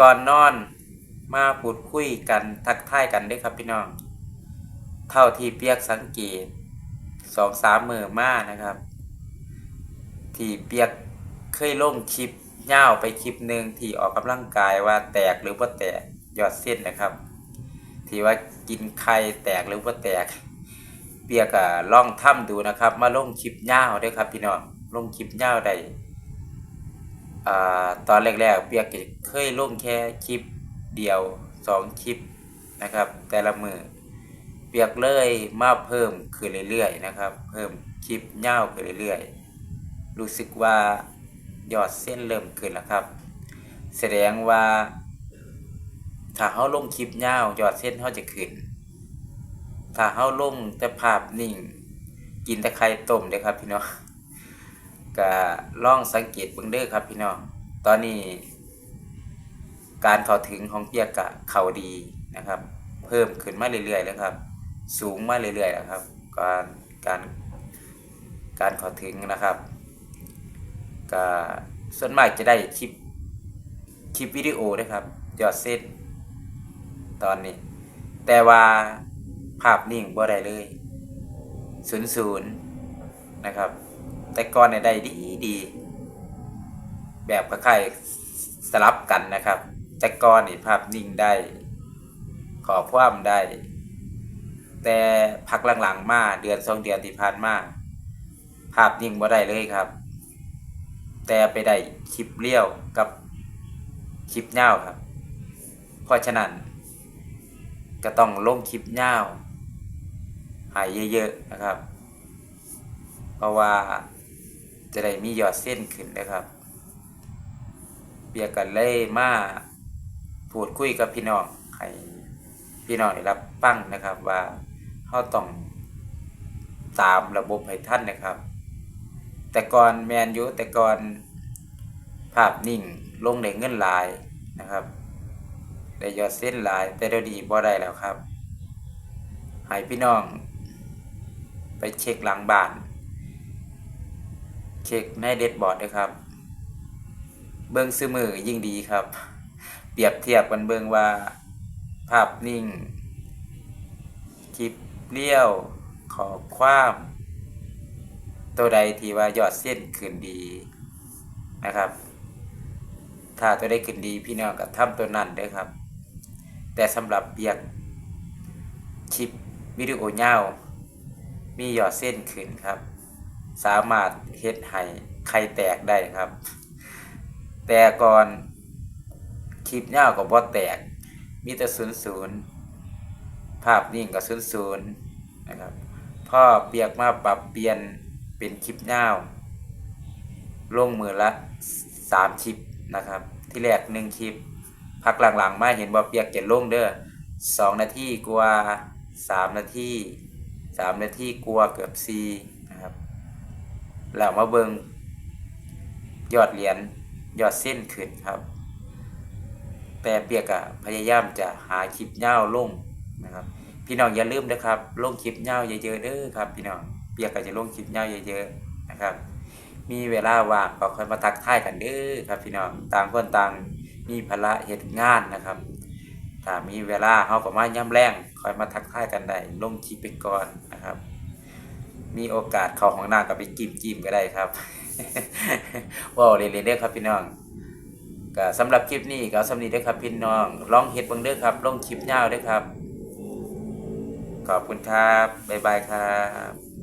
ก่อนนอนมาพูดคุยกันทักทายกันเด้ครับพี่น้อง เท่าที่เปียกสังเกตสองสามมือมานะครับ ที่เปียกเคยลงคลิปย่าวไปคลิปหนึ่งที่ออกกำลังกายว่าแตกหรือว่าแตกยอดเส้นนะครับ ที่ว่ากินไข่แตกหรือว่าแตก เปียกอะล่องทำดูนะครับ มาลงคลิปย่าวด้วยครับพี่น้องลงคลิปย่าวได้ ตอนแรกๆเปียกเคยลงแค่คลิปเดียวสองคลิปนะครับ แต่ละมือเปียกเลยมาเพิ่มขึ้นเรื่อยๆนะครับ เพิ่มคลิปย่าวขึ้นเรื่อยๆ รู้สึกว่ายอดเส้นเริ่มขึ้นแล้วครับ แสดงว่าถ้าเฮาลงคลิปยายอดเส้นเฮาจะขึ้น ถ้าเฮาลงแต่ภาพนิ่ง กินแต่ไข่ต้มเด้ครับพี่น้อง ก็ลองสังเกตเบิ่งเด้อครับพี่น้องตอนนี้ การเข้าถึงของเปียกกะเข้าดีนะครับ เพิ่มขึ้นมาเรื่อยๆแล้วครับ สูงมาเรื่อยๆแล้วครับ การการการเข้าถึงนะครับก็ส่วนมากจะได้คลิปคลิปวิดีโอนะครับยอดเส้นตอนนี้ แต่ว่าภาพนิ่งบ่ได้เลยศูนย์ศูนย์นะครับ แต่ก่อนเนี่ยได้ดีดี แบบคล้ายๆสลับกันนะครับ แต่ก่อนนี่ภาพนิ่งได้ ขอความได้ แต่พักหลังๆมาเดือนสองเดือนที่ผ่านมาภาพนิ่งบ่ได้เลยครับ แต่ไปได้คลิปเลี้ยวกับคลิปยาครับ เพราะฉะนั้น ก็ต้องลงคลิปยาวใหายเยอะๆนะครับ เพราะว่า จะได้มียอดเส้นขึ้นนะครับเปียกันเลยมาพูดคุยกับพี่น้องให้พี่น้องได้รับฟังนะครับว่าเขาต้องตามระบบให้ท่านนะครับ แต่ก่อนแมนยูแต่ก่อนภาพนิ่งลงได้เงินหลายนะครับได้ยอดเส้นหลายแต่เดี๋ยวนี้บ่ได้แล้วครับให้พี่น้องไปเช็คหลังบ้าน เช็คในเดดบอร์ดด้วยครับ เบิ้งซื้อมือยิ่งดีครับ เปรียบเทียบกันเบิ้งว่าภาพนิ่ง คลิปเลี้ยว ขอความตัวใดที่ว่ายอดเส้นขึ้นดีนะครับ ถ้าตัวใดขึ้นดีพี่น้องก็ทำตัวนั้นด้อครับ แต่สำหรับเบียกคลิปวิดีโอยามียอดเส้นขึ้นครับ สามารถเฮ็ดให้ไข่แตกได้ครับ แต่ก่อนคลิปยาวก็บ่แตก มีแต่ศูนย์ศูนย์ภาพนิ่งก็ศูนย์ศูนย์นะครับพ่อเปียกมาปรับเปลี่ยนเป็นคลิปยาวลงมือละสามคลิปนะครับ ที่แรกหนึ่งคลิป พักหลังๆ มาเห็นว่าเปียกเก็บลงเด้อสองนาทีกว่าสามนาทีสามนาทีกว่าเกือบสี่ แล้วมาเบิงยอดเหรียญยอดเส้นขึ้นครับ แต่เปียกอะพยายามจะหาคลิปเงาลงนะครับ พี่น้องอย่าลืมนะครับลงคลิปเงาเยอะๆเด้อครับ พี่น้องเปียกก็จะลงคลิปเงาเยอะๆนะครับ มีเวลาว่างก็ค่อยมาทักทายกันเด้อครับ พี่น้องต่างคนต่างมีภาระเหตุงานนะครับถ้ามีเวลาเขาก็มาย่ำแรงคอยมาทักทายกันได้ลงคลิปไปก่อนนะครับ มีโอกาสเข้าของน้ำก็ไปกิมจิมก็ได้ครับว้าวเรียนๆเด้อครับพี่น้องก็สำหรับคลิปนี้ก็สำนีเด้อครับพี่น้องลองเฮ็ดเบิ่งเด้อครับลงคลิปยาวเด้อครับ ขอบคุณครับบ๊ายบายครับ